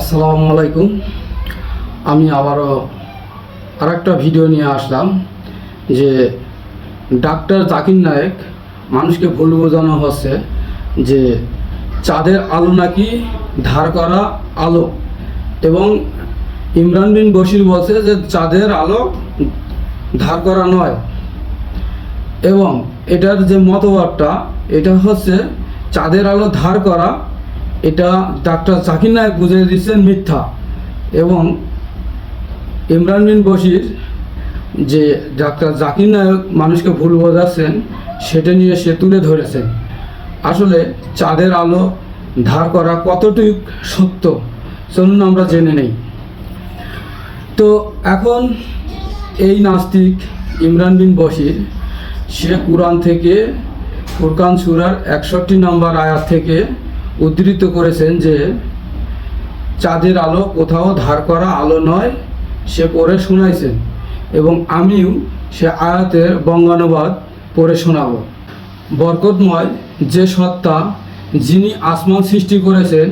আসসালামু আলাইকুম। আমি আবারও আরেকটা ভিডিও নিয়ে আসলাম যে ডাক্তার জাকির নায়েক মানুষকে ভুল বোঝানো হচ্ছে যে চাঁদের আলো নাকি ধার করা আলো। এবং ইমরান বিন বশির বলছে যে চাঁদের আলো ধার করা নয়। এবং এটার যে মতবাদটা, এটা হচ্ছে চাঁদের আলো ধার করা এটা ডাক্তার জাকির নায়ক বুঝিয়ে দিচ্ছেন মিথ্যা। এবং ইমরান বিন বশির যে ডাক্তার জাকির নায়ক মানুষকে ভুল বোঝাচ্ছেন, সেটা নিয়ে সে তুলে ধরেছেন আসলে চাঁদের আলো ধার করা কতটুক সত্য, চলুন আমরা জেনে নেই। তো এখন এই নাস্তিক ইমরান বিন বশির, সে কোরআন থেকে ফুরকান সুরার একষট্টি নম্বর আয়াত থেকে উদ্ধৃত করেছেন যে, চাঁদের আলো কোথাও ধার করা আলো নয়, সে পড়ে শোনাইছেন এবং আমিও সে আয়াতের বঙ্গানুবাদ পড়ে শোনাব। বরকতময় যে সত্তা যিনি আসমান সৃষ্টি করেছেন,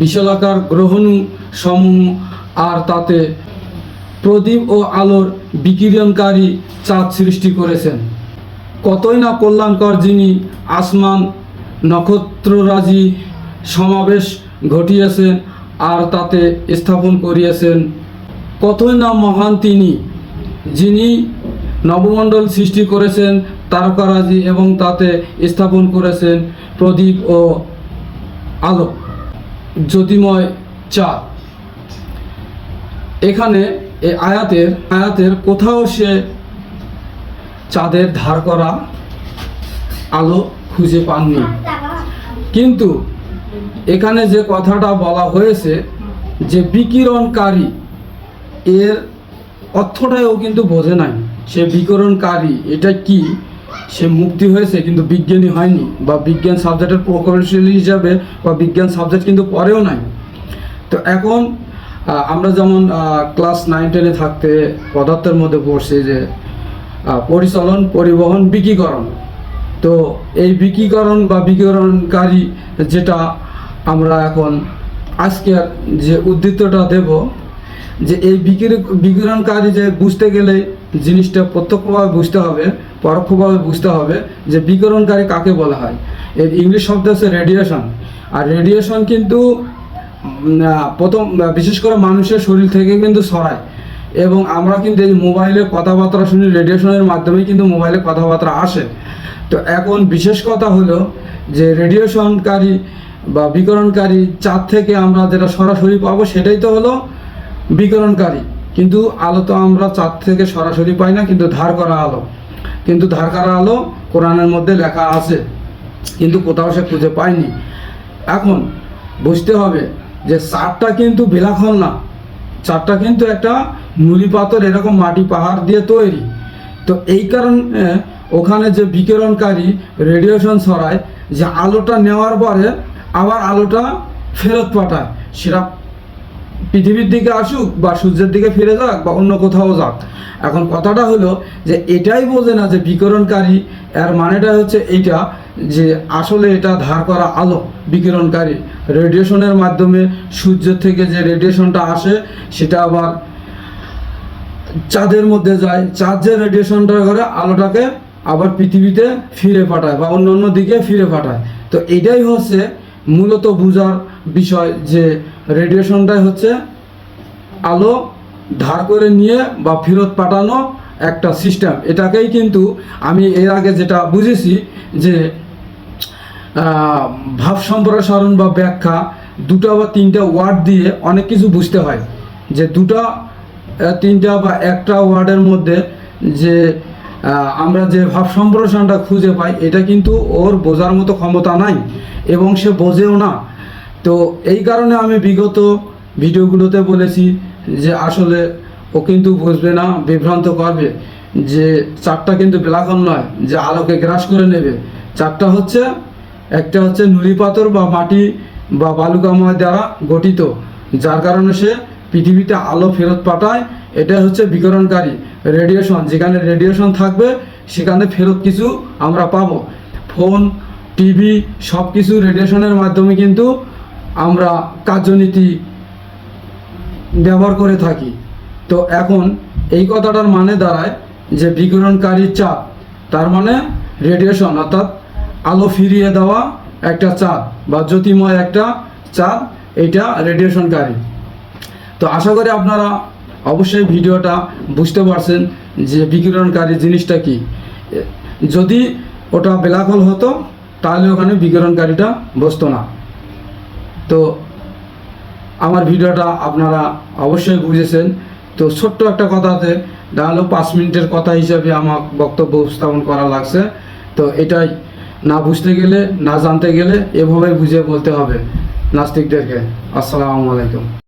বিশালাকার গ্রহণু সমূহ আর তাতে প্রদীপ ও আলোর বিকিরণকারী চাঁদ সৃষ্টি করেছেন। কতই না কল্যাণকর যিনি আসমান নক্ষত্ররাজি সমাবেশ ঘটিয়েছেন আর তাতে স্থাপন করিয়েছেন। কতই না মহান তিনি, যিনি নবমণ্ডল সৃষ্টি করেছেন, তারকারাজি এবং তাতে স্থাপন করেছেন প্রদীপ ও আলো, জ্যোতিময় চাঁদ। এখানে এই আয়াতের আয়াতের কোথাও সে চাঁদের ধার করা আলো খুঁজে পাননি। কিন্তু এখানে যে কথাটা বলা হয়েছে যে বিকিরণকারী, এর অর্থটাও কিন্তু বোঝে নাই। সে বিকিরণকারী, এটা কি? সে মুক্তি হয়েছে কিন্তু বিজ্ঞানী হয়নি বা বিজ্ঞান সাবজেক্টের প্রকৌশলী হিসাবে বা বিজ্ঞান সাবজেক্ট কিন্তু পরেও নাই। তো এখন আমরা যেমন ক্লাস নাইন টেনে থাকতে পদার্থের মধ্যে পড়ছি যে পরিচালন, পরিবহন, বিকিকরণ। তো এই বিকিকরণ বা বিকিরণকারী যেটা আমরা এখন আজকে যে উদ্ধৃতটা দেব, যে এই বিকির, বিকিরণকারী যে বুঝতে গেলে জিনিসটা প্রত্যক্ষভাবে বুঝতে হবে, পরোক্ষভাবে বুঝতে হবে যে বিকিরণকারী কাকে বলা হয়। এর ইংলিশ শব্দ হচ্ছে রেডিয়েশন। আর রেডিয়েশন কিন্তু প্রথম বিশেষ করে মানুষের শরীর থেকে কিন্তু ছড়ায়। এবং আমরা কিন্তু এই মোবাইলে কথাবার্তা শুনি, রেডিয়েশনের মাধ্যমেই কিন্তু মোবাইলে কথাবার্তা আসে। তো এখন বিশেষ কথা হলো যে রেডিয়েশনকারী বা বিকরণকারী চাঁদ থেকে আমরা যেটা সরাসরি পাবো সেটাই তো হলো বিকরণকারী। কিন্তু আলো তো আমরা চাঁদ থেকে সরাসরি পাই না, কিন্তু ধার করা আলো। কিন্তু ধার করা আলো কোরআনের মধ্যে লেখা আছে, কিন্তু কোথাও সে খুঁজে পায়নি। এখন বুঝতে হবে যে চারটা কিন্তু বিলাখন না। চারটা কিন্তু একটা নুলি পাথর, এরকম মাটি পাহাড় দিয়ে তৈরি। তো এই কারণে ওখানে যে বিকিরণকারী রেডিয়েশন ছড়ায়, যে আলোটা নেওয়ার পরে আবার আলোটা ফেরত পাঠায়। সেটা পৃথিবীর দিকে আসুক বা সূর্যের দিকে ফিরে যাক বা অন্য কোথাও যাক। এখন কথাটা হলো যে এটাই বোঝে না যে বিকিরণকারী, এর মানেটা হচ্ছে এইটা যে আসলে এটা ধার করা আলো বিকিরণকারী। রেডিয়েশনের মাধ্যমে সূর্যের থেকে যে রেডিয়েশনটা আসে, সেটা আবার চাঁদের মধ্যে যায়। চাঁদ যে রেডিয়েশনটা করে, আলোটাকে আবার পৃথিবীতে ফিরে পাঠায় বা অন্য অন্য দিকে ফিরে পাঠায়। তো এটাই হচ্ছে মূলত বোঝার বিষয় যে রেডিয়েশনটাই হচ্ছে আলো ধার করে নিয়ে বা ফেরত পাঠানো একটা সিস্টেম এটাকেই কিন্তু আমি এর আগে যেটা বুঝেছি যে ভাব সম্প্রসারণ বা ব্যাখ্যা দুটা বা তিনটা ওয়ার্ড দিয়ে অনেক কিছু বুঝতে হয়। যে দুটা তিনটা বা একটা ওয়ার্ডের মধ্যে যে আমরা যে ভাব সম্প্রসারণটা খুঁজে পাই, এটা কিন্তু ওর বোঝার মতো ক্ষমতা নাই এবং সে বোঝেও না। তো এই কারণে আমি বিগত ভিডিওগুলোতে বলেছি যে আসলে ও কিন্তু বুঝবে না, বিভ্রান্ত করবে যে চারটা কিন্তু বেলাকন নয় যে আলোকে গ্রাস করে নেবে। চারটা হচ্ছে, একটা হচ্ছে নুড়ি পাথর বা মাটি বা বালুকাময় দ্বারা গঠিত, যার কারণে সে পৃথিবীতে আলো ফেরত পাঠায় এটা হচ্ছে বিকরণকারী রেডিয়েশন, যেখানে রেডিয়েশন থাকবে, সেখানে ফেরত কিছু আমরা পাবো। ফোন, টিভি সব কিছু রেডিয়েশনের মাধ্যমে কিন্তু আমরা কার্যনীতি ব্যবহার করে থাকি। তো এখন এই কথাটার মানে দাঁড়ায় যে বিকিরণকারী চাপ, তার মানে রেডিয়েশন, অর্থাৎ আলো ফিরিয়ে দেওয়া একটা চাঁদ বা জ্যোতিময় একটা চাঁদ এটা রেডিয়েশনকারী। তো আশা করি আপনারা অবশ্যই ভিডিওটা বুঝতে পারছেন যে বিকিরণকারী জিনিসটা কি। যদি ওটা ব্ল্যাক হোল হতো, তাহলে ওখানে বিকিরণকারীটা বসতো না। তো আমার ভিডিওটা আপনারা অবশ্যই বুঝেছেন। তো ছোট্ট একটা কথাতে তাহলে পাঁচ মিনিটের কথা হিসাবে আমার বক্তব্য উপস্থাপন করা লাগছে। তো এটাই, না বুঝতে গেলে, না জানতে গেলে এভাবে বুঝে বলতে হবে নাস্তিকদেরকে। আসসালামু আলাইকুম।